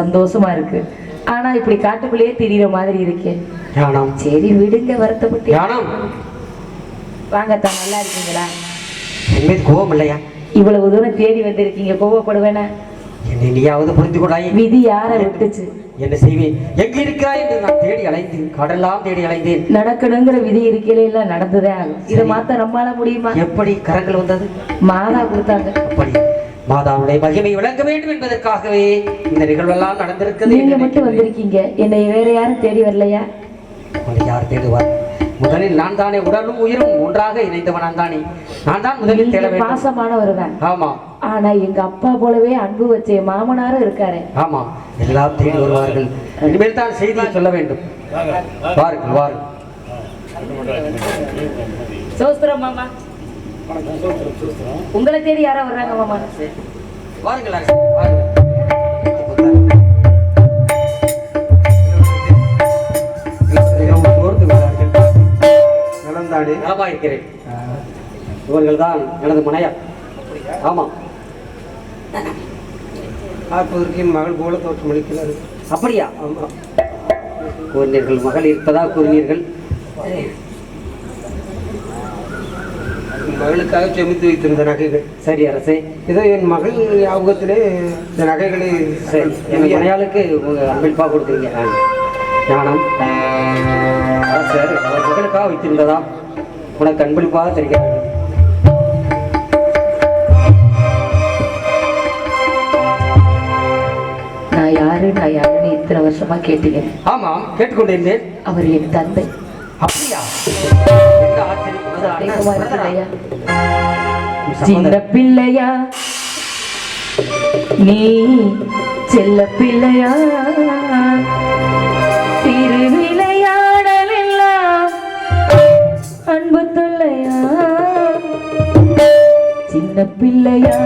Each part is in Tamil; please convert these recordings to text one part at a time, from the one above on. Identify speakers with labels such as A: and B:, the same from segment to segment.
A: சந்தோஷமா இருக்கு. ஆனா இப்படி காட்டுக்குள்ளேயே திரியிற மாதிரி இருக்கே.
B: ஞானம்
A: சரி விடுங்க வருத்தப்பட்டு. வாங்கத்தான் நல்லா இருக்கீங்களா?
B: கோபம் இல்லையா?
A: இவ்வளவு தூரம் தேடி வந்திருக்கீங்க கோவப்படுவேனா
B: என்னை நீயாவது புரிந்து கொண்டாய்.
A: விதி யாரை விட்டுச்சு?
B: என்ன செய்வேன்? எங்க இருக்கிறாய் என்று நான் தேடி அலைந்தேன். கடலாம் தேடி அலைந்தேன்.
A: நடக்கணுங்கிற விதி இருக்கையில எல்லாம் நடந்துதான் ஆகும். இதை மாத்த நம்மளால முடியுமா?
B: எப்படி கரங்கள் வந்தது?
A: மாதா கொடுத்தாங்க.
B: அப்படி. மாதாவுடைய மகிமை விளங்க வேண்டும் என்பதற்காகவே இந்த நிகழ்வெல்லாம் நடந்திருக்குது
A: நீங்க மட்டும். வந்திருக்கீங்க. என்னை வேற யாரும் தேடி வரலையா?
B: உங்களை யார் தேடுவார்? முதலில் நான் தானே உடலும் உயிரும் ஒன்றாக இணைந்தவன் நான் தானே நான் தான் முதலில் தேட வேண்டும்.
A: பாசமானவர் தான்
B: ஆமா.
A: ஆனா எங்க அப்பா போலவே அன்பு வச்ச மாமனாரும் இருக்காரு.
B: ஆமா. எல்லாம் தேடி வருவார்கள். இனிமேல் தான் செய்தியை சொல்ல வேண்டும். வாருங்கள் வாருங்கள்.
A: சோஸ்திரம் மாமா. உங்களை தேடி யாரோ வர்றாங்க மாமா
B: வாருங்கள் நலமா இருக்கிறேன் இவர்கள் தான் எனது மனையா ஆமா
C: பார்ப்பதற்கு என் மகள் போல தோற்றமளிக்கிறார்
B: அப்படியா?
C: ஆமா
B: கூறினீர்கள் மகள் இருப்பதா கூறினீர்கள்?
C: மகளுக்காக சேமித்து வைத்திருந்த நகைகள்.
B: சரி அரசே.
C: இதோ என் மகள் ஞாபகத்திலே இந்த நகைகளை
B: சரி என் மனையாளுக்கு கொடுக்குறீங்க. ஆ. ஞானம். அரசர் அவர் மகளுக்காக வைத்திருந்ததா? உனக்கு அன்பளிப்பாக தெரிகிறது.
A: நான் யாரு? நான் யாருன்னு இத்தனை வருஷமா கேட்டீங்க.
B: ஆமாம் கேட்டுக்கொண்டிருந்தேன்.
A: அவர் என் தந்தை.
B: அப்படியா?
A: சின்ன. பிள்ளையா? நீ செல்ல பிள்ளையா? திருவிளையாடல் எல்லாம் அன்பு தொல்லையா? சின்ன பிள்ளையா?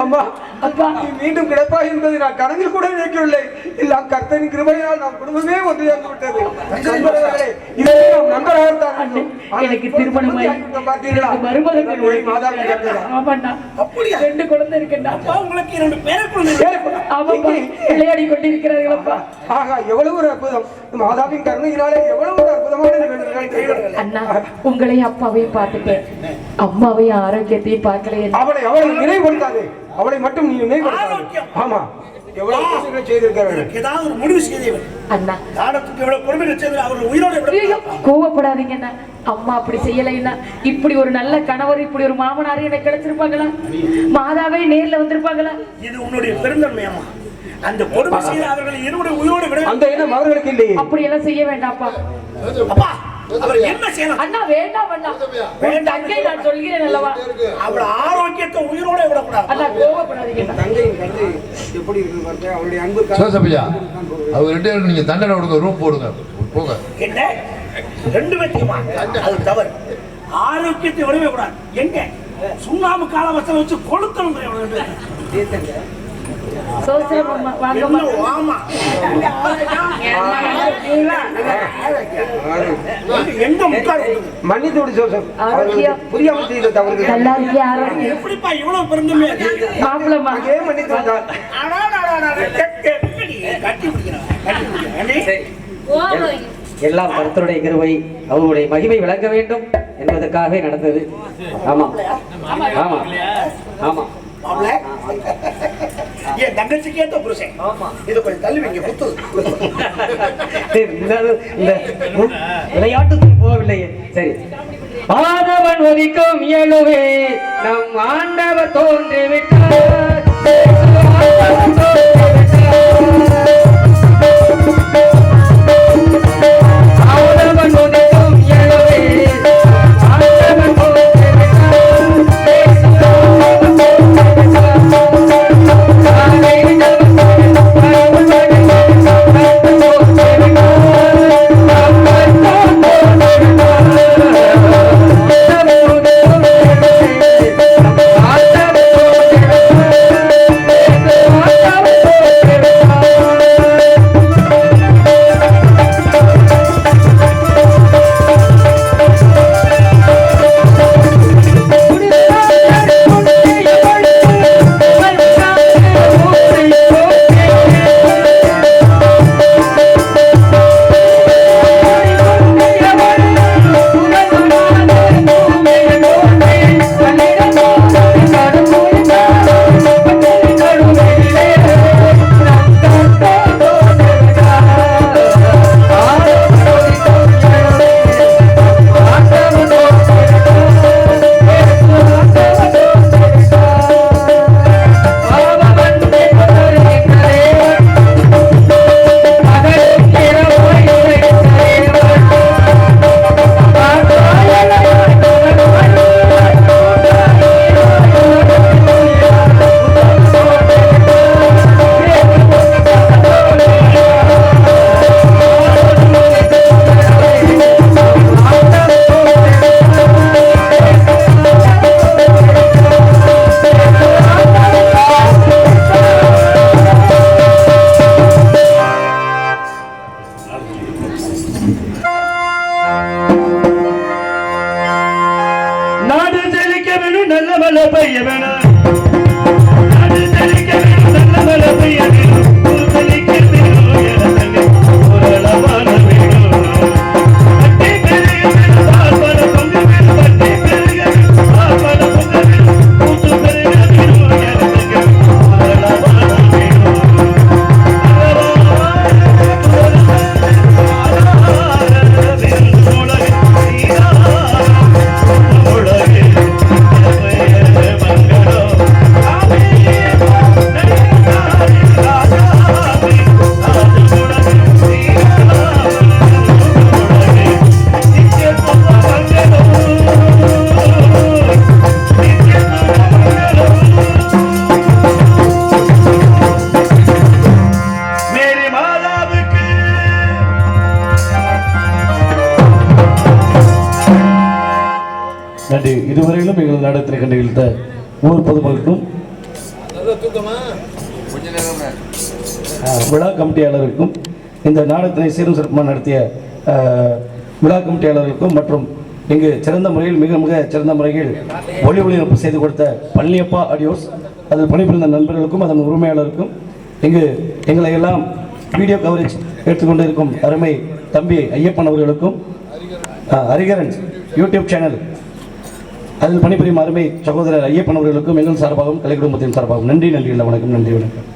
C: அம்மா, நீ மீண்டும் கிடைப்பா என்பதை நான் கனவில் கூட நினைக்கவில்லை. எல்லாம் கர்த்தனின் கிருபையால் நாம் குடும்பமே ஒன்றியாந்து விட்டது நண்பர்களே, இதை நாம் நண்பராகத்தான்
A: எனக்கு
C: திருமணம்
A: ரெண்டு குழந்தை இருக்குண்டா
D: உங்களுக்கு இரண்டு பேர குழந்தை
A: ஆமாப்பா. விளையாடி கொண்டிருக்கிறார்களப்பா.
C: ஆகா எவ்வளவு ஒரு அற்புதம். மாதாவின் கருணையினாலே எவ்வளவு ஒரு அற்புதமான
A: அண்ணா உங்களையும் அப்பாவையும் பார்த்துட்டேன் அம்மாவையும் ஆரோக்கியத்தையும் பார்க்கலையே.
C: அவளை அவளை நினைவுபடுத்தாதே. அவளை மட்டும் நீ
D: ஆரோக்கியம்.
C: ஆமா. எவ்வளவு செய்திருக்கிறார்கள்?
D: ஏதாவது ஒரு முடிவு செய்தவன்
A: அண்ணா.
D: காலத்துக்கு எவ்வளவு பொறுமை செய்து அவர்கள் உயிரோடு
A: ஐயோ, கோவப்படாதீங்கண்ணா அம்மா அப்படி செய்யலைன்னா இப்படி ஒரு நல்ல கணவர் இப்படி ஒரு மாமனார் எனக்கு கிடைச்சிருப்பாங்களா மாதாவே நேர்ல வந்திருப்பாங்களா?
D: இது உன்னுடைய பெருந்தன்மை அம்மா. அந்த பொறுமை செய்து அவர்களை இருவரை உயிரோடு விட
C: அந்த இனம் அவர்களுக்கு இல்லையே.
A: அப்படி எல்லாம் செய்ய வேண்டாம்ப்பா.
D: அப்பா. அவர் என்ன செய்யலாம்?
A: அண்ணா வேண்டாம் அண்ணா. உன் தங்கை நான் சொல்கிறேன் அல்லவா?
D: அவள் ஆரோக்கியத்தை உயிரோட விடக்கூடாது.
A: அண்ணா கோவப்படாதீங்க.
C: எப்படி இருக்கு பாருங்க அவளுடைய அன்பு
E: சிவசபையா அவங்க ரெண்டு பேரும் நீங்க தண்டனை கொடுங்க ரூம் போடுங்க. போங்க.
D: என்ன? ரெண்டு பேர்த்தையுமா? அது தவறு. ஆரோக்கியத்தை விடவே கூடாது. எங்க? சுண்ணாம்பு காலவசம் வச்சு கொளுத்தணும்
C: விடு ஜோசப்.
A: ஆரோக்கியம்.
C: புரியாமல் செய்த தவறு
A: நல்லா இருக்கியா
D: எப்படிப்பா இவ்வளவு
B: சரி. எல்லாம் கருத்தருடைய கிருபை அவருடைய மகிமை விளங்க வேண்டும் என்பதற்காகவே நடந்தது. ஆமா. ஆமா. ஆமா.
D: தங்கச்சிக்கு ஏத்த புருஷன். இதை கொஞ்சம் தள்ளி வைங்க குத்து.
B: இந்த இந்த விளையாட்டுக்கு போகவில்லையே. சரி. ஆதவன் ஒதிக்கும் இயலுவே நம் ஆண்டவர் தோன்றி
F: நன்றி. இதுவரையிலும் எங்கள் நாடகத்தில் கண்டுகளித்த ஊர் பொதுமக்களுக்கும் விழா கமிட்டியாளருக்கும் இந்த நாடகத்தினை சீரும் சிறப்புமாக நடத்திய விழா கமிட்டியாளர்களுக்கும் மற்றும் இங்கு சிறந்த முறையில் மிக மிக சிறந்த முறையில் ஒளி ஒளிபரப்பு செய்து கொடுத்த பழனியப்பா ஆடியோஸ் அதில் பணிபுரிந்த நண்பர்களுக்கும் அதன் உரிமையாளருக்கும் இங்கு எங்களை எல்லாம் வீடியோ கவரேஜ் எடுத்துக்கொண்டு இருக்கும் அருமை தம்பி ஐயப்பன் அவர்களுக்கும் ஹரிகரன் யூடியூப் சேனல் அதில் பணிபுரியும் அருமை சகோதரர் ஐயப்பன் அவர்களுக்கும் எங்கள் சார்பாகவும் கலை குடும்பத்தின் சார்பாகவும் நன்றி நன்றி இல்லை வணக்கம் நன்றி வணக்கம்.